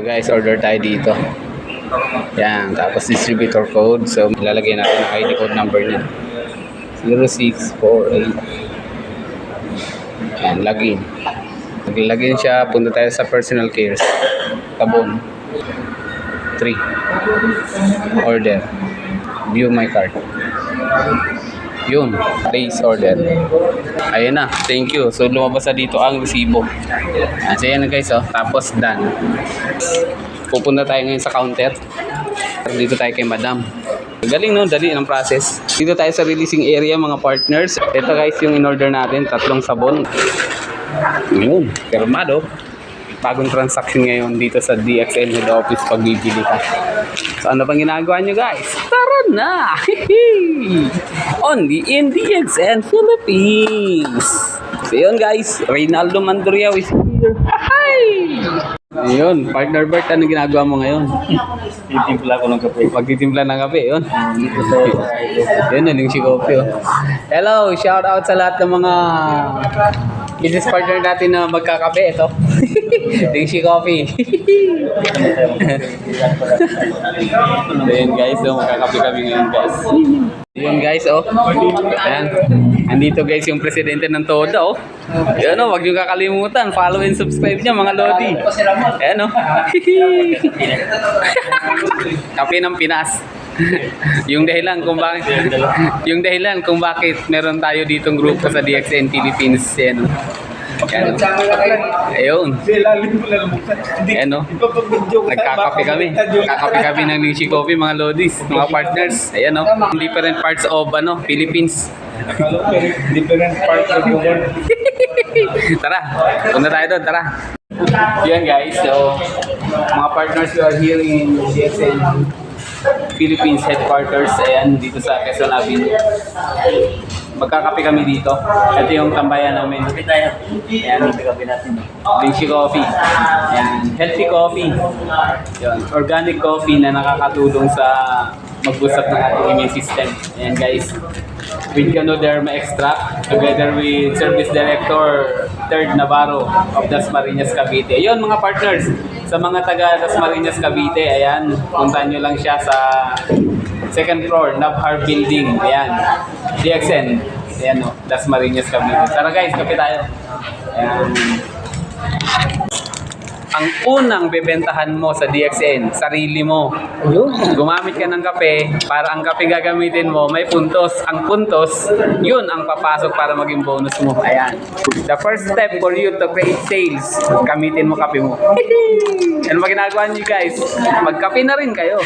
So guys, order tayo dito. Yan, tapos distributor code. So, ilalagay natin ang ID code number niya. 0648. Yan, login. Pag-login siya, punta tayo sa personal cares. Tabon. 3. Order. View my card. Yun, place order. Ayun na, thank you. So lumabas na dito ang resibo. Yan, so yan guys, oh. tapos done. Pupunta tayo ngayon sa counter. Dito tayo kay madam. Galing no, dali ng process. Dito tayo sa releasing area mga partners. Ito guys yung in-order natin, tatlong sabon. Yun, permado. Bagong transaction ngayon dito sa DXN head office pag bibili ka. So ano pang ginagawa nyo guys? Na! Only in DXN Philippines! So yun guys, Reynaldo Mandriao is here. Hi! Ayun, partner Bert, ano ginagawa mo ngayon? Titimpla ko ng kape. Magtitimpla ng kape, yun. Yun, yun yung si Kopi. Hello, shout out sa lahat ng mga business partner natin na magkakape. Ito. yung si Kopi. Ayun guys, so magkakape kami ngayon guys. Yun guys, oh. Ayan. Andito guys yung presidente ng Toda, oh. Yan oh, wag niyo kakalimutan. Follow and subscribe niya mga Lodi. Ayan oh. Kape ng Pinas. Yung dahilan kung bakit yung dahilan kung bakit meron tayo ditong grupo sa DXN Philippines yan. Yan. Ayun. Ayan oh. Nagkakape kami. Kakape kami ng Nishi Coffee mga lodis, mga partners. Ayan oh. Different parts of ano, Philippines. Different parts of the world. tara, punta tayo doon, tara. Yan guys, so mga partners who are here in DXN Philippines headquarters, ayan, dito sa Quezon Avenue. Magkakape kami dito. Ito yung tambayan namin. Kape tayo. Ayan, kape natin. Vinci Coffee. Ayan, healthy coffee. Yun, organic coffee na nakakatulong sa mag-boost up ng ating immune system. Ayan guys, with Ganoderma extract together with Service Director Third Navarro of Dasmariñas Cavite. Ayun mga partners, sa mga taga Dasmariñas Cavite, ayan, puntahan nyo lang siya sa second floor, Nabhar Building. Ayan, DXN. Ayan o, Dasmariñas Cavite. Tara guys, kape tayo. Ayan. Ang unang bebentahan mo sa DXN, sarili mo. Gumamit ka ng kape, para ang kape gagamitin mo, may puntos. Ang puntos, yun ang papasok para maging bonus mo. Ayan. The first step for you to create sales, gamitin mo kape mo. ano ba ginagawa niyo guys? Magkape na rin kayo.